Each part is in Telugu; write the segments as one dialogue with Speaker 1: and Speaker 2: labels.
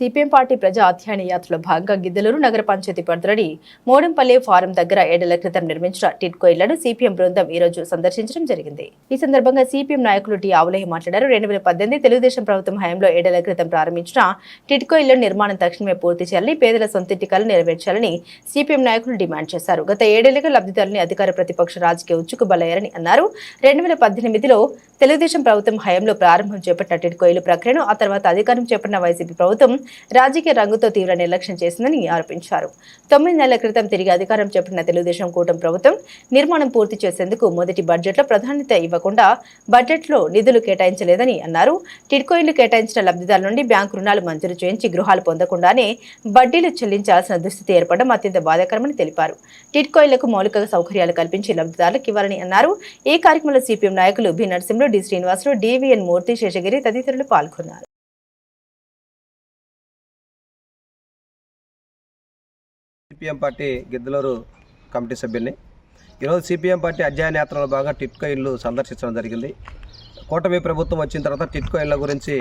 Speaker 1: సిపిఎం పార్టీ ప్రజా అధ్యయన యాత్రలో భాగంగా గిద్దలూరు నగర పంచాయతీ పరిధిలోని మోడంపల్లి ఫారం దగ్గర ఏడేళ్ళ క్రితం నిర్మించిన టిట్కో ఇళ్ళను సిపిఎం బృందం ఈ రోజు సందర్శించడం జరిగింది. ఈ సందర్భంగా సిపిఎం నాయకులు టి ఆవులయ్య మాట్లాడారు. రెండు వేల పద్దెనిమిది తెలుగుదేశం ప్రభుత్వం హయాంలో ఏడేళ్ళ క్రితం ప్రారంభించిన టిట్కో ఇళ్ళ నిర్మాణం తక్షణమే పూర్తి చేయాలని పేదల సొంతింటి కలను నెరవేర్చాలని సిపిఎం నాయకులు డిమాండ్ చేశారు. గత ఏడేళ్ళుగా లబ్ధిదారుని అధికార ప్రతిపక్ష రాజకీయ ఉచ్చుకు బలయ్యారని అన్నారు. రెండు వేల పద్దెనిమిదిలో తెలుగుదేశం ప్రభుత్వం హయాంలో ప్రారంభం చేపట్టిన టిట్కో ఇల్లు ప్రక్రియను ఆ తర్వాత అధికారం చేపట్టిన వైసీపీ ప్రభుత్వం రాజకీయ రంగుతో తీవ్ర నిర్లక్ష్యం చేసిందని ఆరోపించారు. తొమ్మిది నెలల క్రితం తిరిగి అధికారం చేపట్టిన తెలుగుదేశం కూటమి ప్రభుత్వం నిర్మాణం పూర్తి చేసేందుకు మొదటి బడ్జెట్లో ప్రాధాన్యత ఇవ్వకుండా బడ్జెట్లో నిధులు కేటాయించలేదని అన్నారు. టిడ్కో కేటాయించిన లబ్ధిదారుల నుండి బ్యాంకు రుణాలు మంజూరు చేయించి గృహాలు పొందకుండానే వడ్డీలు చెల్లించాల్సిన దుస్థితి ఏర్పడడం అత్యంత బాధాకరమని తెలిపారు. టిడ్కో ఇళ్ళకు మౌలిక సౌకర్యాలు కల్పించి లబ్ధిదారులకు ఇవ్వాలని అన్నారు. ఈ కార్యక్రమంలో సిపిఎం నాయకులు B Narasimhulu D Srinivasulu DVN Murthy Seshagiri తదితరులు పాల్గొన్నారు.
Speaker 2: సిపిఎం పార్టీ గిద్దలూరు కమిటీ సభ్యుని ఈరోజు సిపిఎం పార్టీ అధ్యయన యాత్రలో భాగంగా టిట్కో ఇల్లు సందర్శించడం జరిగింది. కూటమి ప్రభుత్వం వచ్చిన తర్వాత టిట్కో ఇళ్ళ గురించి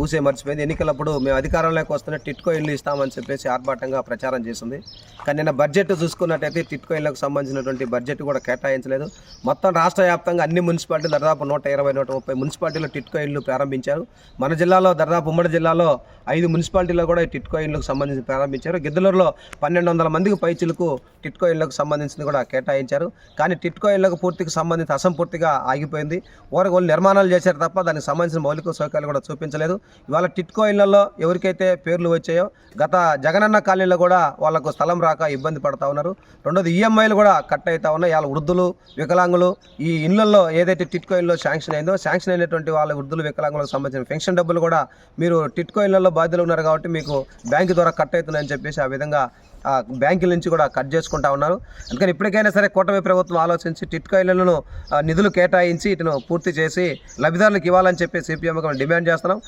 Speaker 2: ఊసే మర్చిపోయింది. ఎన్నికలప్పుడు మేము అధికారంలోకి వస్తున్న టిట్కో ఇల్లు ఇస్తామని చెప్పేసి ఆర్భాటంగా ప్రచారం చేసింది. కానీ నిన్న బడ్జెట్ చూసుకున్నట్టయితే టిట్కో ఇళ్ళకు సంబంధించినటువంటి బడ్జెట్ కూడా కేటాయించలేదు. మొత్తం రాష్ట్ర వ్యాప్తంగా అన్ని మున్సిపాలిటీలు దాదాపు నూట ఇరవై నూట ముప్పై మున్సిపాలిటీలో టిట్కో ఇల్లు ప్రారంభించారు. మన జిల్లాలో దాదాపు ఉమ్మడి జిల్లాలో ఐదు మున్సిపాలిటీలో కూడా ఈ టిట్కో ఇళ్ళకు సంబంధించి ప్రారంభించారు. గిద్దలూరులో పన్నెండు వందల మందికి పైచులకు టిట్కో ఇళ్ళకు సంబంధించింది కూడా కేటాయించారు. కానీ టిట్కో ఇళ్ళకు పూర్తికి సంబంధించి అసంపూర్తిగా ఆగిపోయింది. ఊరకు వాళ్ళు నిర్మాణాలు చేశారు తప్ప దానికి సంబంధించిన మౌలిక సౌకర్యాలు కూడా చూపించలేదు. ఇవాళ టిట్కో ఇళ్ళలో ఎవరికైతే పేర్లు వచ్చాయో గత జగనన్న కాలనీలో కూడా వాళ్ళకు స్థలం రాక ఇబ్బంది పడతా ఉన్నారు. రెండోది ఈఎంఐలు కూడా కట్ అవుతా ఉన్నాయి. వాళ్ళ వృద్ధులు వికలాంగులు ఈ ఇళ్ళలో ఏదైతే టిట్కో శాంక్షన్ అయిందో శాంక్షన్ అయినటువంటి వాళ్ళ వృద్ధులు వికలాంగులకు సంబంధించిన పెన్షన్ డబ్బులు కూడా మీరు టిట్కో ఇళ్ళలో బాధ్యులు ఉన్నారు కాబట్టి మీకు బ్యాంకు ద్వారా కట్ అవుతుందని చెప్పేసి ఆ విధంగా బ్యాంకుల నుంచి కూడా కట్ చేసుకుంటా ఉన్నారు. అందుకని ఇప్పటికైనా సరే కూటమి ప్రభుత్వం ఆలోచించి టిట్కో ఇళ్ళను నిధులు కేటాయించి ఇటును పూర్తి చేసి లబ్ధిదారులకు ఇవ్వాలని చెప్పి సిపిఎం డిమాండ్ చేస్తున్నాం.